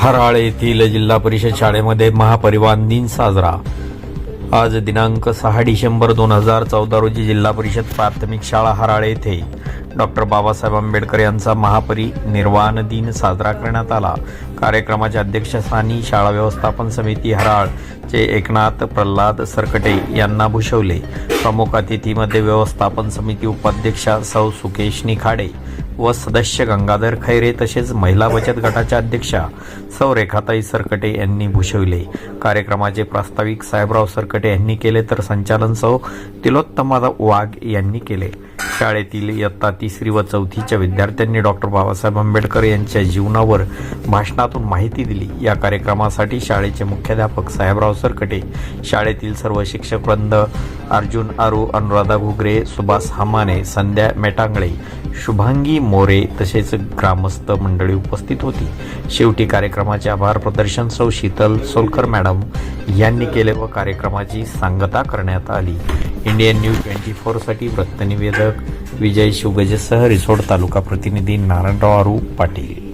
हराळ येथील जिल्हा परिषद शाळेमध्ये महापरिवहन दिन साजरा. आज दिनांक सहा डिसेंबर दोन हजार चौदा रोजी जिल्हा परिषद प्राथमिक शाळा हराळ येथे डॉक्टर बाबासाहेब आंबेडकर यांचा महापरिनिर्वाण दिन साजरा करण्यात आला. कार्यक्रमाच्या अध्यक्षस्थानी शाळा व्यवस्थापन समिती हराळचे एकनाथ प्रल्हाद सरकटे यांना भूषवले. प्रमुख अतिथीमध्ये व्यवस्थापन समिती उपाध्यक्षा सौ सुकेश निखाडे व सदस्य गंगाधर खैरे तसेच महिला बचत गटाच्या अध्यक्षा सौ रेखाताई सरकटे यांनी भूषविले. कार्यक्रमाचे प्रास्ताविक साहेबराव सरकटे यांनी केले तर संचालन सौ तिलोत्तमा वाघ यांनी केले. शाळेतील इयत्ता तिसरी व चौथीच्या विद्यार्थ्यांनी डॉक्टर बाबासाहेब आंबेडकर यांच्या जीवनावर भाषणातून माहिती दिली. या कार्यक्रमासाठी शाळेचे मुख्याध्यापक साहेबराव सरकटे शाळेतील सर्व शिक्षक वृंद अर्जुन आरू अनुराधा घुगरे सुभाष हमाने संध्या मेटांगळे शुभांगी मोरे तसेच ग्रामस्थ मंडळी उपस्थित होती. शेवटी कार्यक्रमाचे आभार प्रदर्शन सौ शीतल सोलकर मॅडम यांनी केले व कार्यक्रमाची सांगता करण्यात आली. इंडियन न्यूज ट्वेंटी फोरसाठी वृत्तनिवेदक विजय शिवगजेसह रिसोड तालुका प्रतिनिधी नारायणराव आरू पाटील.